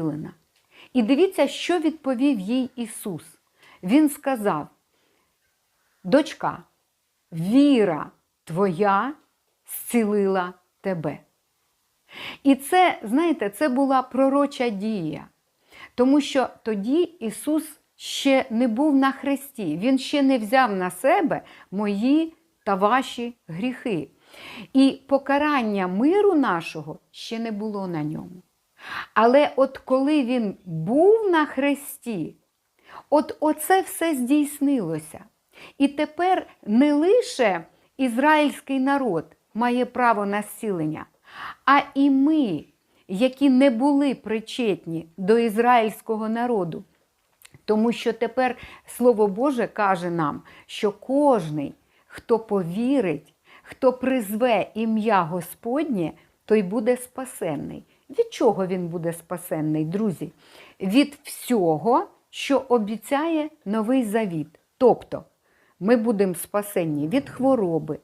зцілена. І дивіться, що відповів їй Ісус. Він сказав: Дочка, віра твоя зцілила тебе. І це, знаєте, це була пророча дія. Тому що тоді Ісус ще не був на хресті, Він ще не взяв на себе мої та ваші гріхи. І покарання миру нашого ще не було на ньому. Але от коли він був на хресті, от оце все здійснилося. І тепер не лише ізраїльський народ має право на зцілення, а і ми, які не були причетні до ізраїльського народу. Тому що тепер Слово Боже каже нам, що кожний, хто повірить, хто призве ім'я Господнє, той буде спасенний. Від чого він буде спасенний, друзі? Від всього, що обіцяє новий завіт. Тобто ми будемо спасенні від хвороби,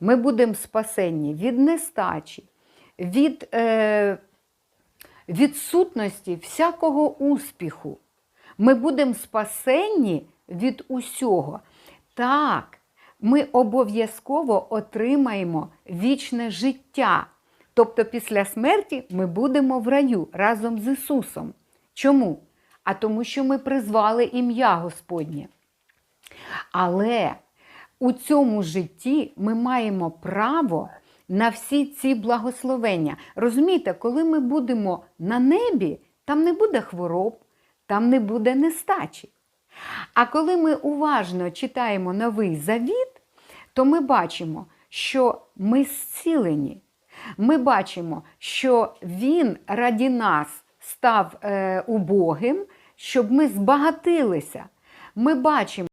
ми будемо спасенні від нестачі, від е, відсутності всякого успіху. Ми будемо спасенні від усього. Так, ми обов'язково отримаємо вічне життя. Тобто після смерті ми будемо в раю разом з Ісусом. Чому? А тому, що ми призвали ім'я Господнє. Але у цьому житті ми маємо право на всі ці благословення. Розумієте, коли ми будемо на небі, там не буде хвороб, там не буде нестачі. А коли ми уважно читаємо новий завіт, то ми бачимо, що ми зцілені. Ми бачимо, що Він раді нас став е, убогим, щоб ми збагатилися. Ми бачимо.